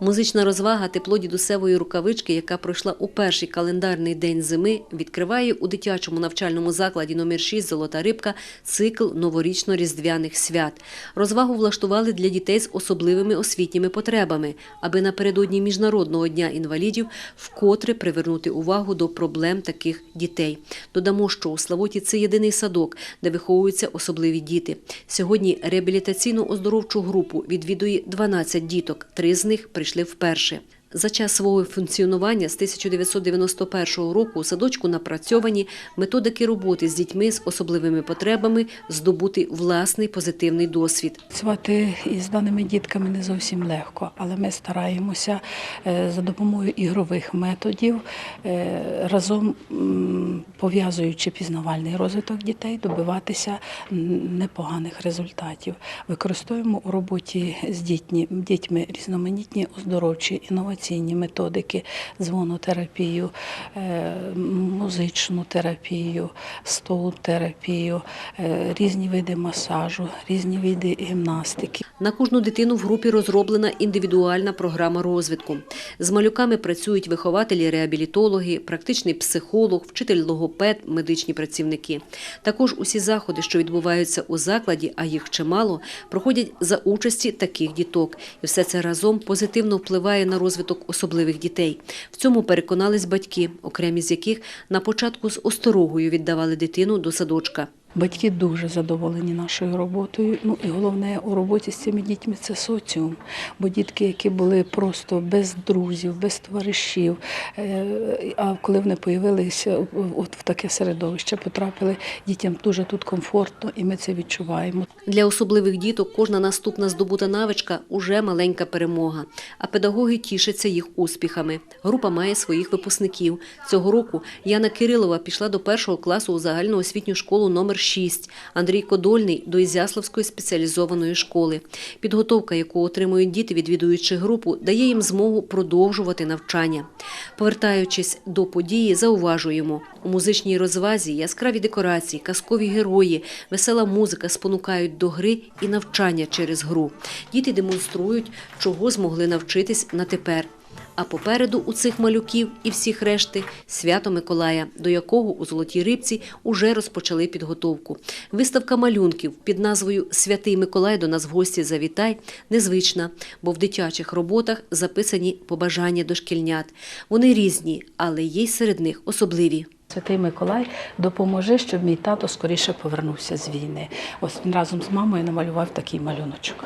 Музична розвага тепло дідусевої рукавички, яка пройшла у перший календарний день зими, відкриває у дитячому навчальному закладі номер 6 Золота рибка цикл новорічно-різдвяних свят. Розвагу влаштували для дітей з особливими освітніми потребами, аби напередодні міжнародного дня інвалідів вкотре привернути увагу до проблем таких дітей. Додамо, що у Славуті це єдиний садок, де виховуються особливі діти. Сьогодні реабілітаційну оздоровчу групу відвідує 12 діток. Три з них прийшли вперше. За час свого функціонування з 1991 року у садочку напрацьовані методики роботи з дітьми з особливими потребами, здобути власний позитивний досвід. Працювати із даними дітками не зовсім легко, але ми стараємося е, за допомогою ігрових методів е, разом пов'язуючи пізнавальний розвиток дітей, добиватися непоганих результатів. Використовуємо у роботі з дітьми, різноманітні оздоровчі інноваційні методики, дзвонотерапію, е, музичну терапію, стоут-терапію, е, різні види масажу, різні види гімнастики. На кожну дитину в групі розроблена індивідуальна програма розвитку. З малюками працюють вихователі-реабілітологи, практичний психолог, вчитель-логопед, медичні працівники. Також усі заходи, що відбуваються у закладі, а їх чимало, проходять за участі таких діток. І все це разом позитивно впливає на розвиток особливих дітей. В цьому переконались батьки, окремі з яких на початку з осторогою віддавали дитину до садочка. Батьки дуже задоволені нашою роботою. Ну і головне у роботі з цими дітьми це соціум. Бо дітки, які були просто без друзів, без товаришів, е, а коли вони появилися от в таке середовище, потрапили дітям дуже тут комфортно, і ми це відчуваємо. Для особливих діток кожна наступна здобута навичка уже маленька перемога. А педагоги тішаться їх успіхами. Група має своїх випускників. Цього року Яна Кирилова пішла до першого класу у загальноосвітню школу номер 6, Андрій Кодольний до Ізяславської спеціалізованої школи. Підготовка, яку отримують діти, відвідуючи групу, дає їм змогу продовжувати навчання. Повертаючись до події, зауважуємо у музичній розвазі яскраві декорації, казкові герої, весела музика спонукають до гри і навчання через гру. Діти демонструють, чого змогли навчитись на тепер. А попереду у цих малюків і всіх решти свято Миколая, до якого у Золотій Рибці уже розпочали підготовку. Виставка малюнків під назвою Святий Миколай до нас в гості завітай незвична, бо в дитячих роботах записані побажання дошкільнят. Вони різні, але є й серед них особливі. Святий Миколай, допоможи, щоб мій тато скоріше повернувся з війни. Ось він разом з мамою намалював такий малюночок.